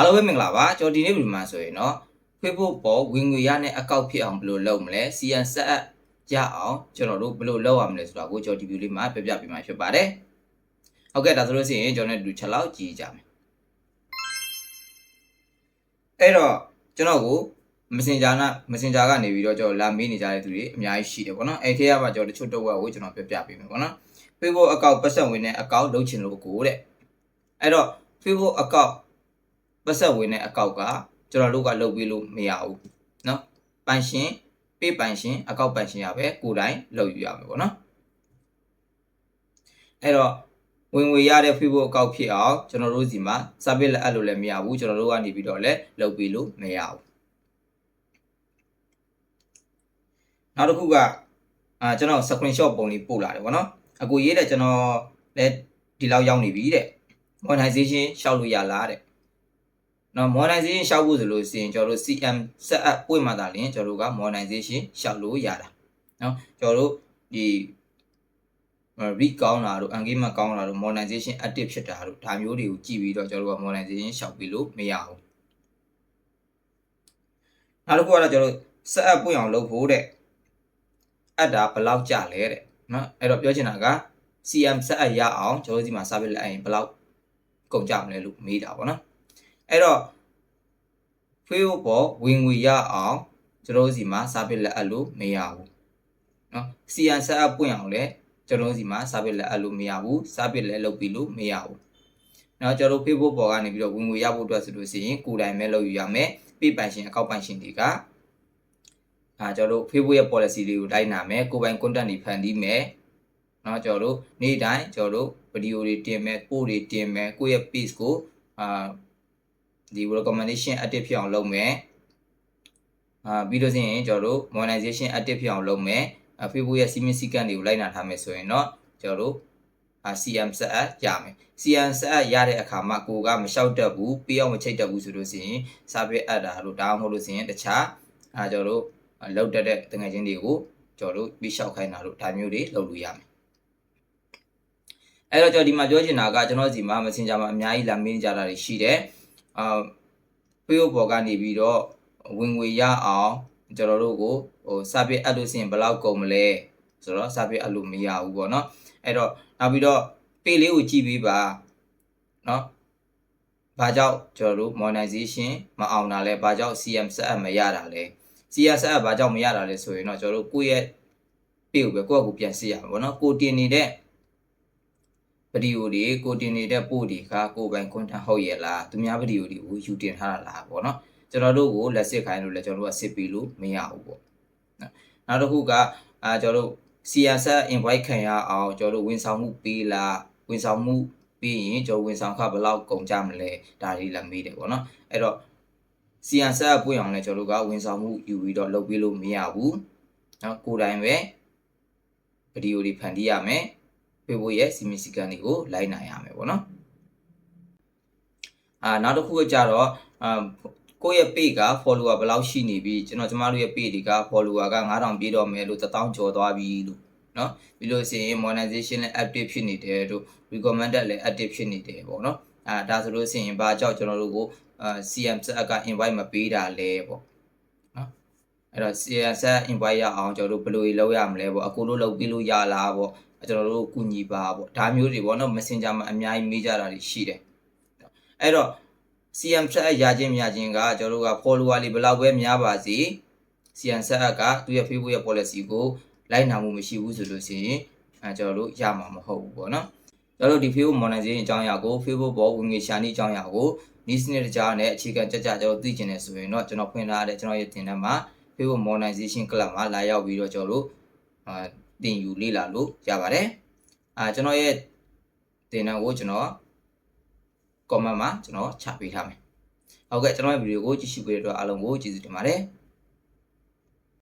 အားလုံးပဲမင်္ဂလာပါကျွန်တော်ဒီနေ့ဗီဒီယိုမှာဆိုရင်တော့ Facebook ပေါ်ဝင်ငွေရတဲ့အကောက်ဖြစ်အောင်ဘယ်လိုလုပ်မလဲ CN ဆက်အပ်ရအောင်ကျွန်တော်တို့ဘယ်လိုလုပ်ရမလဲဆိုတာကိုကျွန်တော်ဒီဗီဒီယိုလေးမှာပြပြပေးမှာဖြစ်ပါတယ်ဟုတ်ကဲ့ဒါဆိုလို့ရှိရင်ကျွန်တော်တို့ချက်လောက်ကြည့်ကြမယ်အဲ့တော့ကျွန်တော်ကို Messenger နဲ့ Messenger ကနေပြီးတော့ကျွန်တော်လာမေးနေကြတဲ့သူတွေအများကြီးရှိတယ်ပေါ့နော်အဲ့ထဲကမှကျွန်တော်တချို့တော့ကိုကျွန်တော်ပြပြပေးမယ်ပေါ့နော် Facebook account ပတ်သက်ဝင်တဲ့အကောင့်လုပ်ချင်လို့ကိုတဲ့အဲ့တော့ Facebook account ပတ်သက်ဝင်တဲ့အကောင့်ကကျွန်တော်တို့ကလုပ်ပြီးလို့မရဘူးเนาะပိုင်ရှင်ပေးပိုင်ရှင်အကောင့်ပိုင်ရှင်ရပဲကိုယ်တိုင်လုပ်ယူရမယ်ပေါ့နော်အဲ့တော့ဝင်ငွေရတဲ့ Facebook အကောင့်ဖြစ်အောင်ကျွန်တော်တို့စီမှာ service လက်အပ်လို့လည်းမရဘူးကျွန်တော်တို့ကနေပြီးတော့လည်းလုပ်ပြီးလို့မရဘူးနောက်တစ်ခုကအာကျွန်တော် screenshot ပုံလေးပို့လာတယ်ဗောနော်အကူရေးတဲ့ကျွန်တော်လည်းဒီလောက်ရောက်နေပြီတဲ့ monetization ရှောက်လို့ရလားတဲ့ နော် monetization ရှောက်ဖို့ဆိုလို့ရှိရင်ကျွန်တော်တို့ CM set up ပွင့်မှသာလျှင်ကျွန်တော်တို့က monetization ရှောက်လို့ရတာနော်ကျွန်တော်တို့ဒီ read ကောင်းတာတို့ engagement ကောင်းတာတို့ monetization active ဖြစ်တာတို့ဒါမျိုးတွေကိုကြည့်ပြီးတော့ကျွန်တော်တို့က monetization ရှောက်ပြီးလို့မရဘူးနောက်တစ်ခုကတော့ကျွန်တော်တို့ set up ပွင့်အောင်လုပ်ဖို့တဲ့အပ်တာဘယ်လောက်ကြလဲတဲ့နော်အဲ့တော့ပြောချင်တာက CM set up ရအောင်ကျွန်တော်တို့ဒီမှာ service လိုက်ရင်ဘယ်လောက်ကုန်ကြမလဲလို့မေးတာပေါ့နော် အဲ့တော့ Facebook ပေါ်ဝင်ငွေရအောင်ကျွန်တော်တို့စီမှာ service လက်အပ်လို့မရဘူးနော် CM set up ပွင့်အောင်လဲကျွန်တော်တို့စီမှာ service လက်အပ်လို့မရဘူး service လက်လုပ်ပြီးလို့မရဘူးနော်ကျွန်တော်တို့ Facebook ပေါ်ကနေပြီးတော့ဝင်ငွေရဖို့အတွက်ဆိုလို့ရှိရင်ကိုယ်တိုင်ပဲလုပ်ယူရမယ်ပြပိုင်ရှင်အကောက်ပိုင်ရှင်တွေကအာကျွန်တော်တို့ Facebook ရဲ့ policy လေးကိုလိုက်နာမယ်ကိုယ်ပိုင် content တွေဖန်တီးမယ်เนาะကျွန်တော်တို့နေ့တိုင်းကျွန်တော်တို့ဗီဒီယိုတွေတင်မယ်ပို့တွေတင်မယ်ကိုယ့်ရဲ့ page ကိုအာ ဒီ recommendation active ဖြစ်အောင်လုပ်မယ်အာပြီးလို့ရှိရင်ကျွန်တော်တို့ monetization active ဖြစ်အောင်လုပ်မယ် Facebook ရဲ့စီမင်းစည်းကမ်းတွေကိုလိုက်နာထားမယ်ဆိုရင်တော့ကျွန်တော်တို့အာ CM ဆက်အပ်ရမယ် CM ဆက်အပ်ရတဲ့အခါမှာကိုကမလျှောက်တတ်ဘူးပေးအောင်မချိတ်တတ်ဘူးဆိုလို့ရှိရင် service အပ်တာလို့ဒါမှမဟုတ်လို့ရှိရင်တခြားအာကျွန်တော်တို့လောက်တက်တဲ့တငယ်ချင်းတွေကိုကျွန်တော်တို့ပြီးလျှောက်ခိုင်းတာလို့ဒါမျိုးတွေလုပ်လို့ရမယ်အဲ့တော့ကျွန်တော်ဒီမှာပြောချင်တာကကျွန်တော်စီမှာ Messenger မှာအများကြီးလာမင်းကြတာတွေရှိတယ် အာ Facebook ပေါ်ကနေပြီးတော့ဝင်ငွေရအောင်ကျွန်တော်တို့ကိုဟို service အပ်လို့ရှိရင်ဘယ်လောက်ကုန်မလဲဆိုတော့ service အပ်လို့မရဘူးပေါ့နော်အဲ့တော့နောက်ပြီးတော့ pay လေးကိုကြည့်ပေးပါနော်ဘာကြောင့်ကျွန်တော်တို့ monetization မအောင်တာလဲဘာကြောင့် CM ဆက်အပ်မရတာလဲ CM ဆက်အပ်ဘာကြောင့်မရတာလဲဆိုရင်တော့ကျွန်တော်တို့ကိုယ့်ရဲ့ pay ကိုပဲကိုယ့်အကူပြန်စစ်ရမှာပေါ့နော်ကိုတင်နေတဲ့ ဗီဒီယိုတွေကိုတင်နေတဲ့ပို့တွေကကိုယ်ပိုင် content ဟုတ်ရဲ့လားသူများဗီဒီယိုတွေကိုယူတင်ထားတာလားပေါ့နော်ကျွန်တော်တို့ကိုလက်စစ်ခိုင်းလို့လည်းကျွန်တော်တို့ကစစ်ပြီးလို့မရဘူးပေါ့နောက်တစ်ခုကအာကျွန်တော်တို့ CSS invite ခံရအောင်ကျွန်တော်တို့ဝန်ဆောင်မှုပေးလားဝန်ဆောင်မှုပြီးရင်ကျွန်တော်ဝန်ဆောင်ခဘယ်လောက်ကုန်ကြမလဲဒါတွေလည်းမေးတယ်ပေါ့နော်အဲ့တော့ CSS ပွင့်အောင်လည်းကျွန်တော်တို့ကဝန်ဆောင်မှုယူပြီးတော့လုပ်ပေးလို့မရဘူးနော်ကိုယ်တိုင်ပဲဗီဒီယိုတွေဖန်တီးရမယ် ဖေဖို့ရဲ့စီမီစီကန်တွေကိုလိုက်နိုင်ရမယ်ပေါ့နော်အာနောက်တစ်ခုကကြတော့အာကိုယ့်ရဲ့ page က follower ဘယ်လောက်ရှိနေပြီကျွန်တော်ကျမတို့ရဲ့ page တွေက follower က9000ပြည့်တော့မယ်လို့1000ကျော်သွားပြီလို့เนาะပြီးလို့ရှိရင် monetization လည်း active ဖြစ်နေတယ်တို့ recommended လည်း active ဖြစ်နေတယ်ပေါ့เนาะအာဒါဆိုလို့ရှိရင်ဘာကြောင့်ကျွန်တော်တို့ကိုအာ CM ဆက်က invite မပေးတာလဲပေါ့နော်အဲ့တော့ CM ဆက် invite ရအောင်ကျွန်တော်တို့ဘယ်လိုလုပ်ရမလဲပေါ့အခုလို့လုပ်ပြီးလို့ရလားပေါ့ ကျွန်တော်တို့ကူညီပါပေါ့ဒါမျိုးတွေပေါ့နော် Messenger မှာအများကြီးမေးကြတာတွေရှိတယ်အဲ့တော့ CM ဆက်ရခြင်းမရခြင်းကကျွန်တော်တို့က follower လေးဘယ်လောက်ပဲများပါစေ CM ဆက်ကသူ့ရဲ့ Facebook ရဲ့ policy ကိုလိုက်နာမှုမရှိဘူးဆိုလို့ရှိရင်အဲကျွန်တော်တို့ရမှာမဟုတ်ဘူးပေါ့နော်ကျွန်တော်တို့ဒီ Facebook monetization အကြောင်းအရာကို Facebook ပေါ်ဝင်ငွေရှာနေအကြောင်းအရာကိုနီးစနစ်တကြားနဲ့အခြေခံကြကြကျွန်တော်သိကျင်နေဆိုရင်တော့ကျွန်တော်ဖွင့်ထားတဲ့ကျွန်တော်ရဲ့တင်တန်းမှာ Facebook monetization club မှာလာရောက်ပြီးတော့ကျွန်တော်တို့အာ တင်ယူလေ့လာလို့ရပါတယ်အာကျွန်တော်ရဲ့တင်တန်းကိုကျွန်တော် comment မှာကျွန်တော်ချပေးထားမယ်ဟုတ်ကဲ့ကျွန်တော်ရဲ့ဗီဒီယိုကိုကြည့်ရှုပေးတဲ့အတွက်အားလုံးကိုကျေးဇူးတင်ပါတယ်